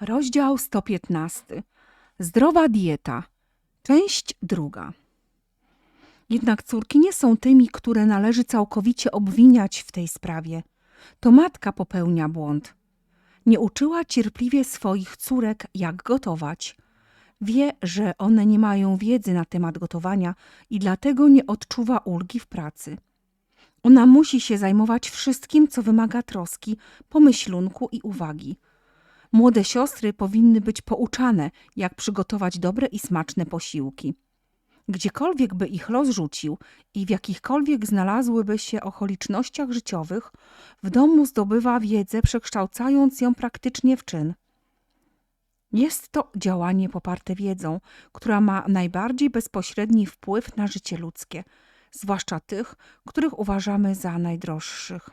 Rozdział 115. Zdrowa dieta. Część druga. Jednak córki nie są tymi, które należy całkowicie obwiniać w tej sprawie. To matka popełnia błąd. Nie uczyła cierpliwie swoich córek, jak gotować. Wie, że one nie mają wiedzy na temat gotowania i dlatego nie odczuwa ulgi w pracy. Ona musi się zajmować wszystkim, co wymaga troski, pomyślunku i uwagi. Młode siostry powinny być pouczane, jak przygotować dobre i smaczne posiłki. Gdziekolwiek by ich los rzucił i w jakichkolwiek znalazłyby się okolicznościach życiowych, w domu zdobywa wiedzę, przekształcając ją praktycznie w czyn. Jest to działanie poparte wiedzą, która ma najbardziej bezpośredni wpływ na życie ludzkie, zwłaszcza tych, których uważamy za najdroższych.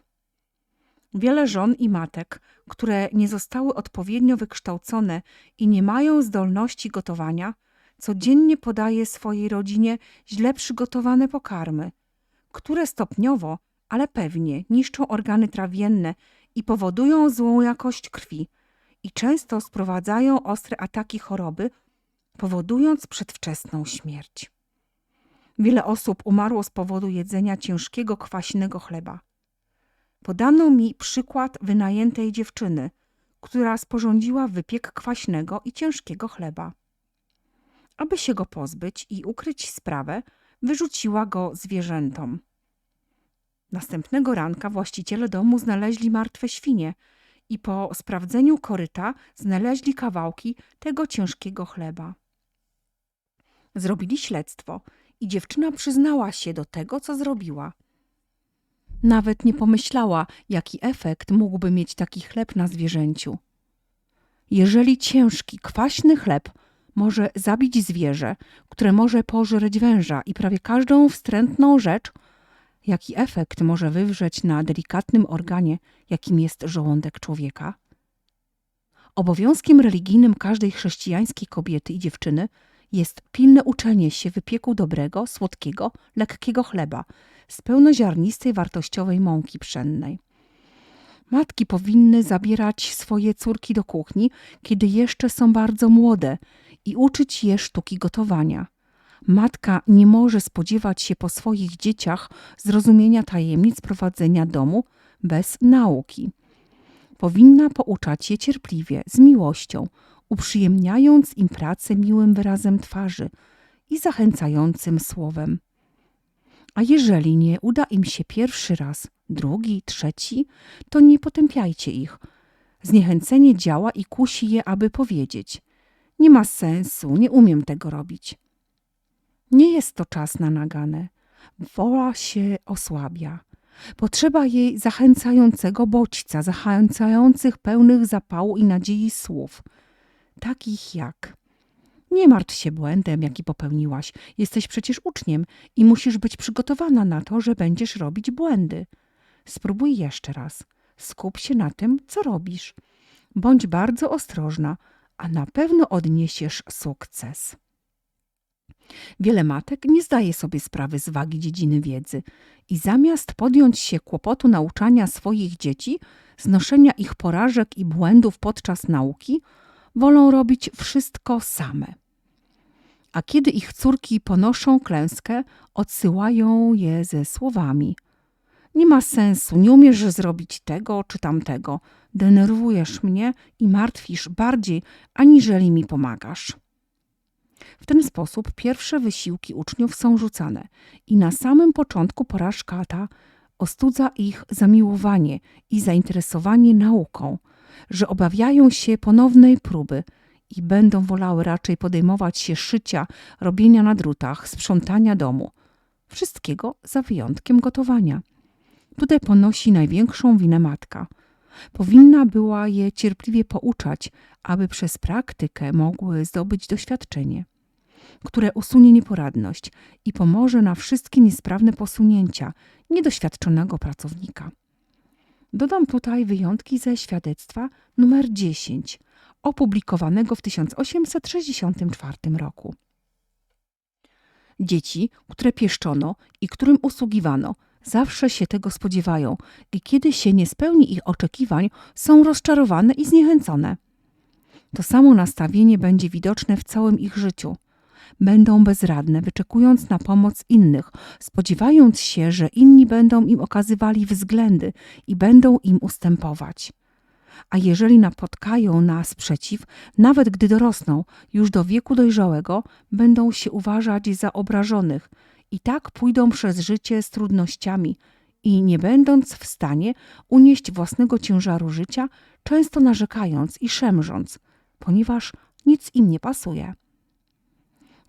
Wiele żon i matek, które nie zostały odpowiednio wykształcone i nie mają zdolności gotowania, codziennie podaje swojej rodzinie źle przygotowane pokarmy, które stopniowo, ale pewnie niszczą organy trawienne i powodują złą jakość krwi i często sprowadzają ostre ataki choroby, powodując przedwczesną śmierć. Wiele osób umarło z powodu jedzenia ciężkiego, kwaśnego chleba. Podano mi przykład wynajętej dziewczyny, która sporządziła wypiek kwaśnego i ciężkiego chleba. Aby się go pozbyć i ukryć sprawę, wyrzuciła go zwierzętom. Następnego ranka właściciele domu znaleźli martwe świnie i po sprawdzeniu koryta znaleźli kawałki tego ciężkiego chleba. Zrobili śledztwo i dziewczyna przyznała się do tego, co zrobiła. Nawet nie pomyślała, jaki efekt mógłby mieć taki chleb na zwierzęciu. Jeżeli ciężki, kwaśny chleb może zabić zwierzę, które może pożreć węża i prawie każdą wstrętną rzecz, jaki efekt może wywrzeć na delikatnym organie, jakim jest żołądek człowieka? Obowiązkiem religijnym każdej chrześcijańskiej kobiety i dziewczyny jest pilne uczenie się wypieku dobrego, słodkiego, lekkiego chleba z pełnoziarnistej, wartościowej mąki pszennej. Matki powinny zabierać swoje córki do kuchni, kiedy jeszcze są bardzo młode i uczyć je sztuki gotowania. Matka nie może spodziewać się po swoich dzieciach zrozumienia tajemnic prowadzenia domu bez nauki. Powinna pouczać je cierpliwie, z miłością, uprzyjemniając im pracę miłym wyrazem twarzy i zachęcającym słowem. A jeżeli nie uda im się pierwszy raz, drugi, trzeci, to nie potępiajcie ich. Zniechęcenie działa i kusi je, aby powiedzieć: Nie ma sensu, nie umiem tego robić. Nie jest to czas na nagane. Wola się osłabia. Potrzeba jej zachęcającego bodźca, zachęcających pełnych zapału i nadziei słów, takich jak nie martw się błędem, jaki popełniłaś. Jesteś przecież uczniem i musisz być przygotowana na to, że będziesz robić błędy. Spróbuj jeszcze raz. Skup się na tym, co robisz. Bądź bardzo ostrożna, a na pewno odniesiesz sukces. Wiele matek nie zdaje sobie sprawy z wagi dziedziny wiedzy i zamiast podjąć się kłopotu nauczania swoich dzieci, znoszenia ich porażek i błędów podczas nauki, wolą robić wszystko same. A kiedy ich córki ponoszą klęskę, odsyłają je ze słowami: Nie ma sensu, nie umiesz zrobić tego czy tamtego, denerwujesz mnie i martwisz bardziej, aniżeli mi pomagasz. W ten sposób pierwsze wysiłki uczniów są rzucane i na samym początku porażka ta ostudza ich zamiłowanie i zainteresowanie nauką, że obawiają się ponownej próby i będą wolały raczej podejmować się szycia, robienia na drutach, sprzątania domu. Wszystkiego za wyjątkiem gotowania. Tutaj ponosi największą winę matka. Powinna była je cierpliwie pouczać, aby przez praktykę mogły zdobyć doświadczenie, które usunie nieporadność i pomoże na wszystkie niesprawne posunięcia niedoświadczonego pracownika. Dodam tutaj wyjątki ze świadectwa numer 10, opublikowanego w 1864 roku. Dzieci, które pieszczono i którym usługiwano, zawsze się tego spodziewają i kiedy się nie spełni ich oczekiwań, są rozczarowane i zniechęcone. To samo nastawienie będzie widoczne w całym ich życiu. Będą bezradne, wyczekując na pomoc innych, spodziewając się, że inni będą im okazywali względy i będą im ustępować. A jeżeli napotkają na sprzeciw, nawet gdy dorosną już do wieku dojrzałego, będą się uważać za obrażonych i tak pójdą przez życie z trudnościami i nie będąc w stanie unieść własnego ciężaru życia, często narzekając i szemrząc, ponieważ nic im nie pasuje.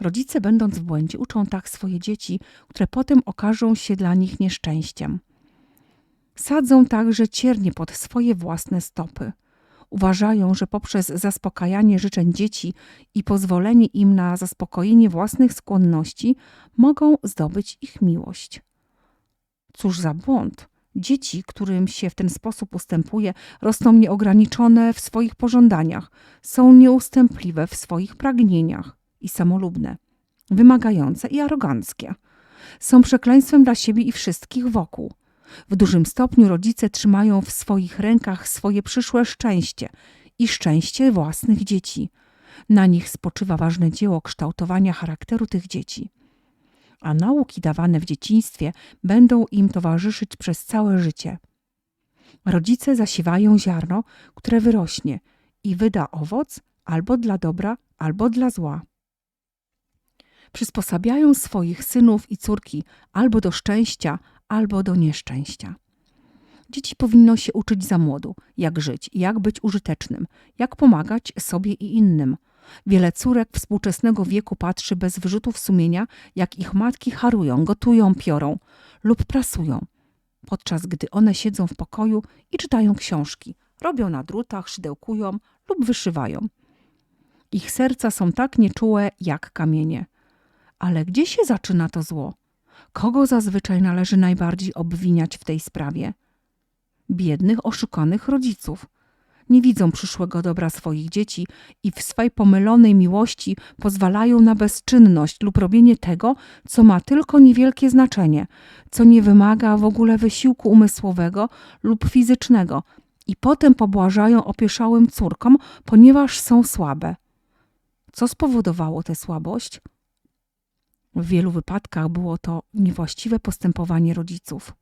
Rodzice, będąc w błędzie, uczą tak swoje dzieci, które potem okażą się dla nich nieszczęściem. Sadzą także ciernie pod swoje własne stopy. Uważają, że poprzez zaspokajanie życzeń dzieci i pozwolenie im na zaspokojenie własnych skłonności mogą zdobyć ich miłość. Cóż za błąd! Dzieci, którym się w ten sposób ustępuje, rosną nieograniczone w swoich pożądaniach, są nieustępliwe w swoich pragnieniach i samolubne, wymagające i aroganckie. Są przekleństwem dla siebie i wszystkich wokół. W dużym stopniu rodzice trzymają w swoich rękach swoje przyszłe szczęście i szczęście własnych dzieci. Na nich spoczywa ważne dzieło kształtowania charakteru tych dzieci. A nauki dawane w dzieciństwie będą im towarzyszyć przez całe życie. Rodzice zasiewają ziarno, które wyrośnie i wyda owoc albo dla dobra, albo dla zła przysposabiają swoich synów i córki albo do szczęścia, albo do nieszczęścia. Dzieci powinno się uczyć za młodu, jak żyć, jak być użytecznym, jak pomagać sobie i innym. Wiele córek współczesnego wieku patrzy bez wyrzutów sumienia, jak ich matki harują, gotują, piorą lub prasują, podczas gdy one siedzą w pokoju i czytają książki, robią na drutach, szydełkują lub wyszywają. Ich serca są tak nieczułe jak kamienie. Ale gdzie się zaczyna to zło? Kogo zazwyczaj należy najbardziej obwiniać w tej sprawie? Biednych, oszukanych rodziców. Nie widzą przyszłego dobra swoich dzieci i w swej pomylonej miłości pozwalają na bezczynność lub robienie tego, co ma tylko niewielkie znaczenie, co nie wymaga w ogóle wysiłku umysłowego lub fizycznego, i potem pobłażają opieszałym córkom, ponieważ są słabe. Co spowodowało tę słabość? W wielu wypadkach było to niewłaściwe postępowanie rodziców.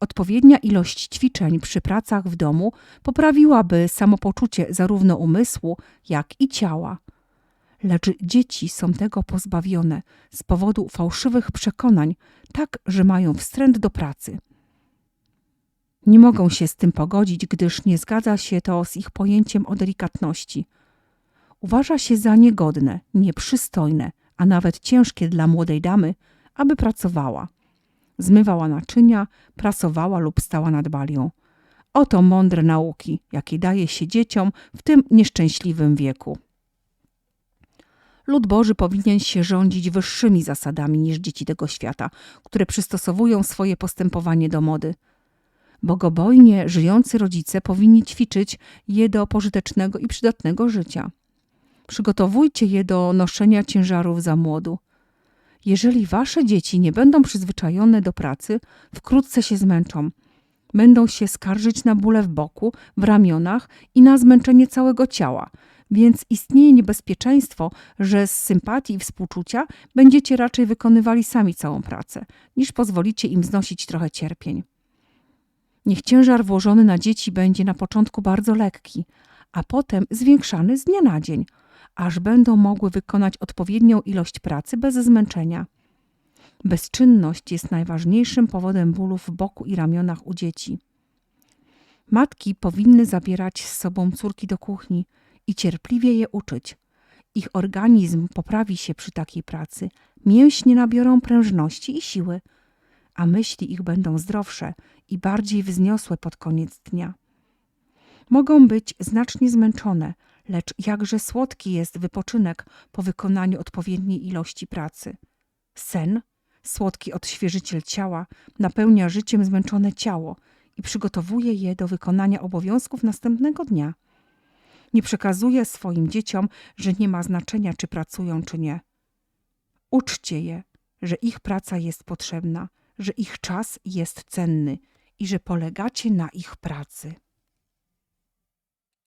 Odpowiednia ilość ćwiczeń przy pracach w domu poprawiłaby samopoczucie zarówno umysłu, jak i ciała. Lecz dzieci są tego pozbawione z powodu fałszywych przekonań, tak że mają wstręt do pracy. Nie mogą się z tym pogodzić, gdyż nie zgadza się to z ich pojęciem o delikatności. Uważa się za niegodne, nieprzystojne, a nawet ciężkie dla młodej damy, aby pracowała. Zmywała naczynia, prasowała lub stała nad balią. Oto mądre nauki, jakie daje się dzieciom w tym nieszczęśliwym wieku. Lud Boży powinien się rządzić wyższymi zasadami niż dzieci tego świata, które przystosowują swoje postępowanie do mody. Bogobojnie żyjący rodzice powinni ćwiczyć je do pożytecznego i przydatnego życia. Przygotowujcie je do noszenia ciężarów za młodu. Jeżeli wasze dzieci nie będą przyzwyczajone do pracy, wkrótce się zmęczą. Będą się skarżyć na bóle w boku, w ramionach i na zmęczenie całego ciała, więc istnieje niebezpieczeństwo, że z sympatii i współczucia będziecie raczej wykonywali sami całą pracę, niż pozwolicie im znosić trochę cierpień. Niech ciężar włożony na dzieci będzie na początku bardzo lekki, a potem zwiększany z dnia na dzień – aż będą mogły wykonać odpowiednią ilość pracy bez zmęczenia. Bezczynność jest najważniejszym powodem bólu w boku i ramionach u dzieci. Matki powinny zabierać z sobą córki do kuchni i cierpliwie je uczyć. Ich organizm poprawi się przy takiej pracy, mięśnie nabiorą prężności i siły, a myśli ich będą zdrowsze i bardziej wzniosłe pod koniec dnia. Mogą być znacznie zmęczone, lecz jakże słodki jest wypoczynek po wykonaniu odpowiedniej ilości pracy. Sen, słodki odświeżyciel ciała, napełnia życiem zmęczone ciało i przygotowuje je do wykonania obowiązków następnego dnia. Nie przekazuje swoim dzieciom, że nie ma znaczenia, czy pracują, czy nie. Uczcie je, że ich praca jest potrzebna, że ich czas jest cenny i że polegacie na ich pracy.